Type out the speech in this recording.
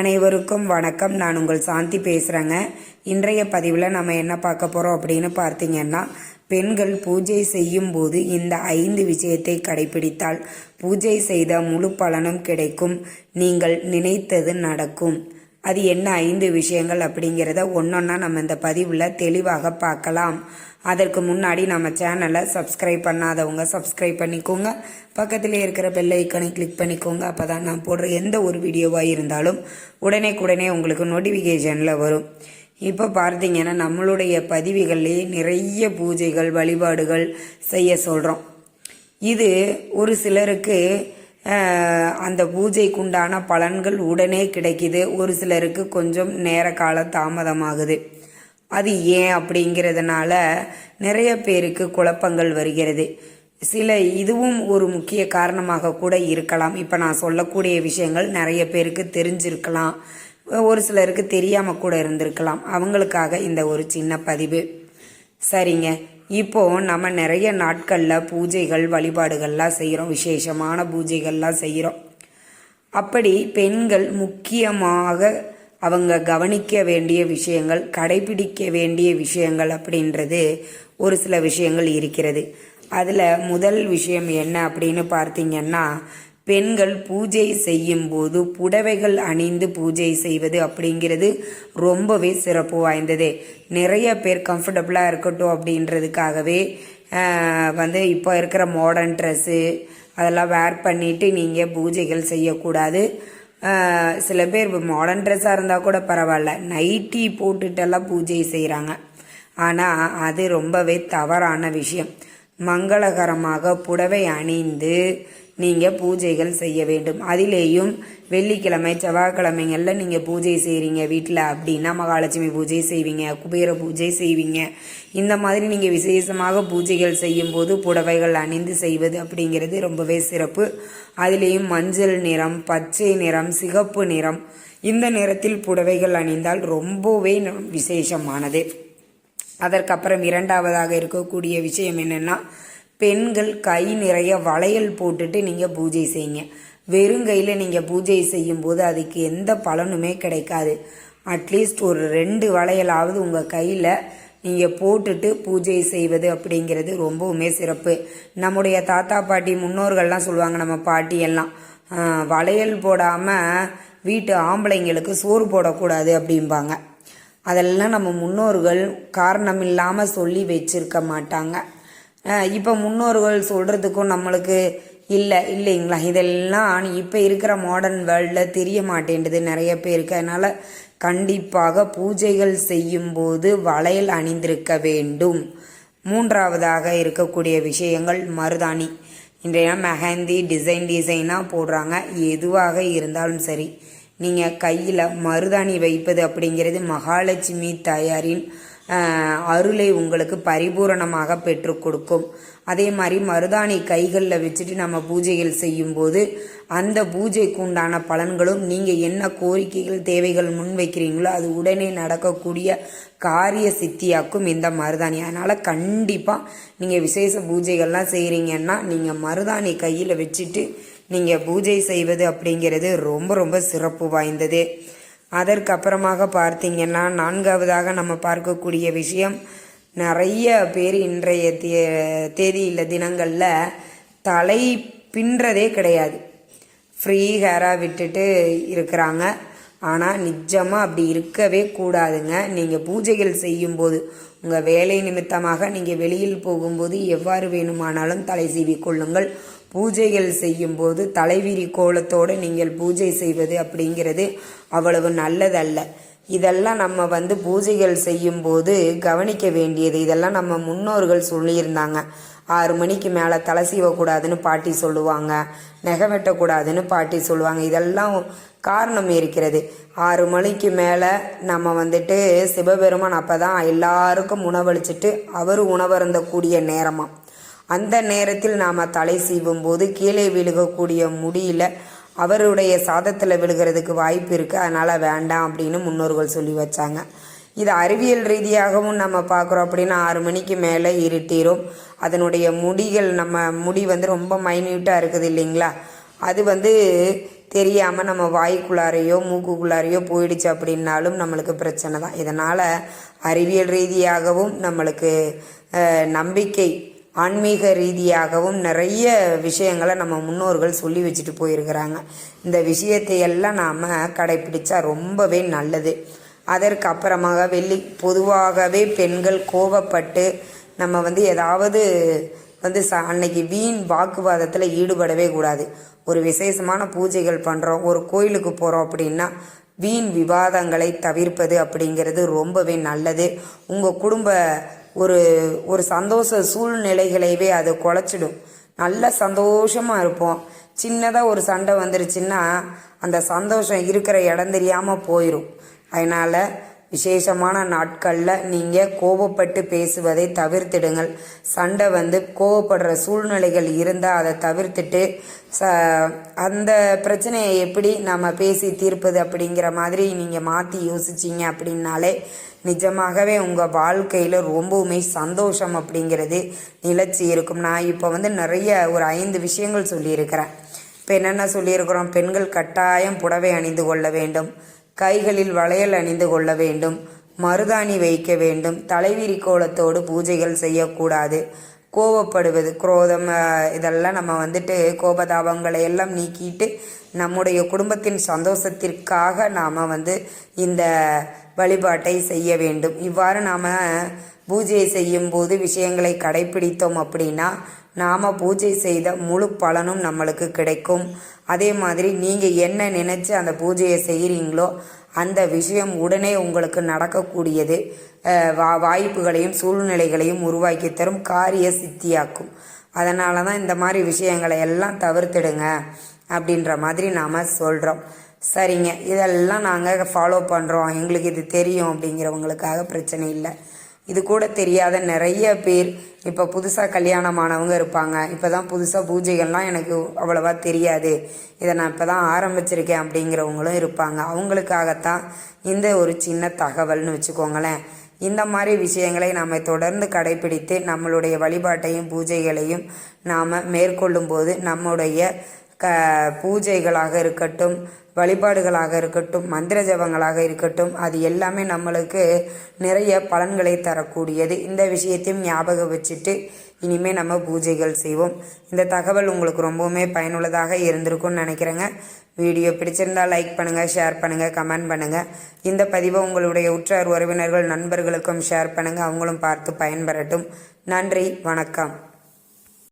அனைவருக்கும் வணக்கம். நான் உங்கள் சாந்தி பேசுகிறேங்க இன்றைய பதிவில் நம்ம என்ன பார்க்க போகிறோம் அப்படின்னு பார்த்தீங்கன்னா பெண்கள் பூஜை செய்யும் போது இந்த ஐந்து விஷயத்தை கடைபிடித்தால் பூஜை செய்த முழு பலனும் கிடைக்கும். நீங்கள் நினைத்தது நடக்கும். அது என்ன ஐந்து விஷயங்கள் அப்படிங்கிறத ஒன்றொன்னா நம்ம இந்த பதிவில் தெளிவாக பார்க்கலாம். அதற்கு முன்னாடி நம்ம சேனலை சப்ஸ்கிரைப் பண்ணாதவங்க சப்ஸ்கிரைப் பண்ணிக்கோங்க. பக்கத்தில் இருக்கிற பெல் ஐக்கனை கிளிக் பண்ணிக்கோங்க. அப்போ தான் நான் போடுற எந்த ஒரு வீடியோவாக இருந்தாலும் உடனே உடனே உங்களுக்கு நோட்டிஃபிகேஷனில் வரும். இப்போ பார்த்தீங்கன்னா நம்மளுடைய பதிவுகள்லேயே நிறைய பூஜைகள் வழிபாடுகள் செய்ய சொல்கிறோம் இது ஒரு சிலருக்கு அந்த பூஜைக்குண்டான பலன்கள் உடனே கிடைக்குது. ஒரு சிலருக்கு கொஞ்சம் நேர கால தாமதமாகுது. அது ஏன் அப்படிங்கிறதுனால நிறைய பேருக்கு குழப்பங்கள் வருகிறது. சில இதுவும் ஒரு முக்கிய காரணமாக கூட இருக்கலாம். இப்போ நான் சொல்லக்கூடிய விஷயங்கள் நிறைய பேருக்கு தெரிஞ்சிருக்கலாம். ஒரு சிலருக்கு தெரியாமல் கூட இருந்திருக்கலாம். அவங்களுக்காக இந்த ஒரு சின்ன பதிவு. சரிங்க. இப்போ நம்ம நிறைய நாட்களில் பூஜைகள் வழிபாடுகள்லாம் செய்கிறோம் விசேஷமான பூஜைகள்லாம் செய்கிறோம் அப்படி பெண்கள் முக்கியமாக அவங்க கவனிக்க வேண்டிய விஷயங்கள் கடைபிடிக்க வேண்டிய விஷயங்கள் அப்படின்றது ஒரு சில விஷயங்கள் இருக்கிறது. அதில் முதல் விஷயம் என்ன அப்படின்னு பார்த்தீங்கன்னா பெண்கள் பூஜை செய்யும் போது புடவைகள் அணிந்து பூஜை செய்வது அப்படிங்கிறது ரொம்பவே சிறப்பு வாய்ந்தது. நிறைய பேர் கம்ஃபர்டபுளாக இருக்கட்டும் அப்படின்றதுக்காகவே வந்து இப்போ இருக்கிற மாடர்ன் ட்ரெஸ்ஸு அதெல்லாம் வேர் பண்ணிட்டு நீங்கள் பூஜைகள் செய்யக்கூடாது. சில பேர் மாடர்ன் ட்ரெஸ்ஸாக இருந்தால் கூட பரவாயில்ல. நைட்டி போட்டுட்டெல்லாம் பூஜை செய்கிறாங்க ஆனால் அது ரொம்பவே தவறான விஷயம். மங்களகரமாக புடவை அணிந்து நீங்கள் பூஜைகள் செய்ய வேண்டும். அதிலேயும் வெள்ளிக்கிழமை செவ்வாய்க்கிழமைங்களில் நீங்கள் பூஜை செய்கிறீங்க வீட்டில் அப்படின்னா மகாலட்சுமி பூஜை செய்வீங்க குபேர பூஜை செய்வீங்க. இந்த மாதிரி நீங்கள் விசேஷமாக பூஜைகள் செய்யும்போது புடவைகள் அணிந்து செய்வது அப்படிங்கிறது ரொம்பவே சிறப்பு. அதிலேயும் மஞ்சள் நிறம் பச்சை நிறம் சிகப்பு நிறம் இந்த நிறத்தில் புடவைகள் அணிந்தால் ரொம்பவே விசேஷமானது. அதற்கப்புறம் இரண்டாவதாக இருக்கக்கூடிய விஷயம் என்னென்னா பெண்கள் கை நிறைய வளையல் போட்டுட்டு நீங்கள் பூஜை செய்யுங்க. வெறும் கையில் நீங்கள் பூஜை செய்யும்போது அதுக்கு எந்த பலனுமே கிடைக்காது. அட்லீஸ்ட் ஒரு ரெண்டு வளையலாவது உங்கள் கையில் நீங்கள் போட்டுட்டு பூஜை செய்வது அப்படிங்கிறது ரொம்பவுமே சிறப்பு. நம்முடைய தாத்தா பாட்டி முன்னோர்கள்லாம் சொல்லுவாங்க நம்ம பாட்டி எல்லாம் வளையல் போடாமல் வீட்டு ஆம்பளைங்களுக்கு சோறு போடக்கூடாது அப்படிம்பாங்க. அதெல்லாம் நம்ம முன்னோர்கள் காரணம் இல்லாமல் சொல்லி வச்சிருக்க மாட்டாங்க. இப்போ முன்னோர்கள் சொல்கிறதுக்கும் நம்மளுக்கு இல்லை இல்லைங்களா? இதெல்லாம் இப்போ இருக்கிற மாடர்ன் வேர்ல்டில் தெரிய மாட்டேன்டுது நிறைய பேருக்கு. அதனால் கண்டிப்பாக பூஜைகள் செய்யும்போது வளையல் அணிந்திருக்க வேண்டும். மூன்றாவதாக இருக்கக்கூடிய விஷயங்கள் மருதாணி. இன்றைய மெஹந்தி டிசைன் டிசைனாக போடுறாங்க. எதுவாக இருந்தாலும் சரி. நீங்கள் கையில் மருதாணி வைப்பது அப்படிங்கிறது மகாலட்சுமி தாயாரின் அருளை உங்களுக்கு பரிபூரணமாக பெற்று கொடுக்கும். அதே மாதிரி மருதாணி கைகளில் வச்சுட்டு நம்ம பூஜைகள் செய்யும்போது அந்த பூஜைக்கு உண்டான பலன்களும் நீங்கள் என்ன கோரிக்கைகள் தேவைகள் முன்வைக்கிறீங்களோ அது உடனே நடக்கக்கூடிய காரிய சித்தியாக்கும் இந்த மருதாணி. அதனால் கண்டிப்பாக நீங்கள் விசேஷ பூஜைகள்லாம் செய்கிறீங்கன்னா நீங்கள் மருதாணி கையில் வச்சுட்டு நீங்கள் பூஜை செய்வது அப்படிங்கிறது ரொம்ப ரொம்ப சிறப்பு வாய்ந்தது. அதற்கப்புறமாக பார்த்தீங்கன்னா நான்காவதாக நம்ம பார்க்கக்கூடிய விஷயம் நிறைய பேர் இன்றைய தே தேதியில் தினங்களில் தலை பின்றதே கிடையாது. ஃப்ரீ ஹேராக விட்டுட்டு இருக்கிறாங்க. ஆனால் நிஜமாக அப்படி இருக்கவே கூடாதுங்க. நீங்கள் பூஜைகள் செய்யும்போது உங்கள் வேலை நிமித்தமாக நீங்கள் வெளியில் போகும்போது எவ்வாறு வேணுமானாலும் தலை சீவி கொள்ளுங்கள். பூஜைகள் செய்யும்போது தலைவிரி கோலத்தோடு நீங்கள் பூஜை செய்வது அப்படிங்கிறது அவ்வளவு நல்லதல்ல. இதெல்லாம் நம்ம வந்து பூஜைகள் செய்யும்போது கவனிக்க வேண்டியது. இதெல்லாம் நம்ம முன்னோர்கள் சொல்லியிருந்தாங்க. ஆறு மணிக்கு மேலே தலை சீவக்கூடாதுன்னு பாட்டி சொல்லுவாங்க. நெகை வெட்டக்கூடாதுன்னு பாட்டி சொல்லுவாங்க. இதெல்லாம் காரணம் இருக்கிறது. ஆறு மணிக்கு மேலே நம்ம வந்துட்டு சிவபெருமான் அப்போ தான் எல்லாருக்கும் உணவளிச்சிட்டு அவர் உணவருந்தக்கூடிய நேரமாக அந்த நேரத்தில் நாம் தலை சீவும் போது கீழே விழுகக்கூடிய முடியில் அவருடைய சாதத்தில் விழுகிறதுக்கு வாய்ப்பு இருக்குது அதனால் வேண்டாம் அப்படின்னு முன்னோர்கள் சொல்லி வச்சாங்க. இது அறிவியல் ரீதியாகவும் நம்ம பார்க்குறோம் அப்படின்னா ஆறு மணிக்கு மேலே இருட்டிரும். அதனுடைய முடிகள் நம்ம முடி வந்து ரொம்ப மைன்யூட்டாக இருக்குது இல்லைங்களா? அது வந்து தெரியாமல் நம்ம வாய்க்குள்ளாரையோ மூக்குக்குள்ளாரையோ போயிடுச்சு அப்படின்னாலும் நம்மளுக்கு பிரச்சனை தான். இதனால் அறிவியல் ரீதியாகவும் நம்மளுக்கு நம்பிக்கை ஆன்மீக ரீதியாகவும் நிறைய விஷயங்களை நம்ம முன்னோர்கள் சொல்லி வச்சுட்டு போயிருக்கிறாங்க. இந்த விஷயத்தை எல்லாம் நாம் கடைப்பிடிச்சா ரொம்பவே நல்லது. அதற்கு அப்புறமாக வெள்ளி பொதுவாகவே பெண்கள் கோபப்பட்டு நம்ம வந்து ஏதாவது வந்து ச அன்னைக்கு வீண் வாக்குவாதத்தில் ஈடுபடவே கூடாது. ஒரு விசேஷமான பூஜைகள் பண்ணுறோம் ஒரு கோயிலுக்கு போகிறோம் அப்படின்னா வீண் விவாதங்களை தவிர்ப்பது அப்படிங்கிறது ரொம்பவே நல்லது. உங்கள் குடும்ப ஒரு ஒரு சந்தோஷ சூழ்நிலைகளையவே அது குலைச்சிடும். நல்ல சந்தோஷமாக இருப்போம். சின்னதாக ஒரு சண்டை வந்துருச்சுன்னா அந்த சந்தோஷம் இருக்கிற இடம் தெரியாமல் போயிடும் அதனால் விசேஷமான நாட்களில் நீங்கள் கோபப்பட்டு பேசுவதை தவிர்த்திடுங்கள். சண்டை வந்து கோபப்படுற சூழ்நிலைகள் இருந்தால் அதை தவிர்த்துட்டு ச அந்த பிரச்சனையை எப்படி நம்ம பேசி தீர்ப்பது அப்படிங்கிற மாதிரி நீங்கள் மாற்றி யோசிச்சிங்க அப்படின்னாலே நிஜமாகவே உங்கள் வாழ்க்கையில் ரொம்பவுமே சந்தோஷம் அப்படிங்கிறது நிலச்சி இருக்கும். நான் இப்போ வந்து நிறைய ஒரு ஐந்து விஷயங்கள் சொல்லியிருக்கிறேன். இப்போ என்னென்ன சொல்லியிருக்கிறோம்? பெண்கள் கட்டாயம் புடவை அணிந்து கொள்ள வேண்டும். கைகளில் வளையல் அணிந்து கொள்ள வேண்டும் மருதாணி வைக்க வேண்டும் தலைவிரி கோலத்தோடு பூஜைகள் செய்யக்கூடாது. கோபப்படுவது குரோதம் இதெல்லாம் நம்ம வந்துட்டு கோபதாபங்களை எல்லாம் நீக்கிட்டு நம்முடைய குடும்பத்தின் சந்தோஷத்திற்காக நாம் வந்து இந்த வழிபாட்டை செய்ய வேண்டும். இவ்வாறு நாம் பூஜை செய்யும் போது விஷயங்களை கடைபிடித்தோம் அப்படின்னா நாம் பூஜை செய்த முழு பலனும் நம்மளுக்கு கிடைக்கும். அதே மாதிரி நீங்கள் என்ன நினச்சி அந்த பூஜையை செய்கிறீங்களோ அந்த விஷயம் உடனே உங்களுக்கு நடக்கக்கூடியது வா வாய்ப்புகளையும் சூழ்நிலைகளையும் உருவாக்கி தரும் காரிய சித்தியாக்கும். அதனால தான் இந்த மாதிரி விஷயங்களை எல்லாம் தவிர்த்துடுங்க அப்படின்ற மாதிரி நாம் சொல்கிறோம் சரிங்க. இதெல்லாம் நாங்கள் ஃபாலோ பண்ணுறோம் எங்களுக்கு இது தெரியும் அப்படிங்கிறவங்களுக்காக பிரச்சனை இல்லை. இது கூட தெரியாத நிறைய பேர் இப்போ புதுசாக கல்யாணமானவங்க இருப்பாங்க. இப்போ தான் புதுசாக பூஜைகள்லாம் எனக்கு அவ்வளோவா தெரியாது. இதை நான் இப்போ தான் ஆரம்பிச்சிருக்கேன் அப்படிங்கிறவங்களும் இருப்பாங்க. அவங்களுக்காகத்தான் இந்த ஒரு சின்ன தகவல்னு வச்சுக்கோங்களேன். இந்த மாதிரி விஷயங்களை நாம் தொடர்ந்து கடைபிடித்து நம்மளுடைய வழிபாட்டையும் பூஜைகளையும் நாம் மேற்கொள்ளும்போது நம்முடைய க பூஜைகளாக இருக்கட்டும் வழிபாடுகளாக இருக்கட்டும் மந்திர ஜபங்களாக இருக்கட்டும் அது எல்லாமே நம்மளுக்கு நிறைய பலன்களை தரக்கூடியது. இந்த விஷயத்தையும் ஞாபகம் வச்சுட்டு இனிமேல் நம்ம பூஜைகள் செய்வோம். இந்த தகவல் உங்களுக்கு ரொம்பவுமே பயனுள்ளதாக இருந்திருக்கும்னு நினைக்கிறேங்க. வீடியோ பிடிச்சிருந்தா லைக் பண்ணுங்கள் ஷேர் பண்ணுங்கள் கமெண்ட் பண்ணுங்கள் இந்த பதிவை உங்களுடைய உற்றார் உறவினர்கள் நண்பர்களுக்கும் ஷேர் பண்ணுங்கள் அவங்களும் பார்த்து பயன்பெறட்டும். நன்றி வணக்கம்.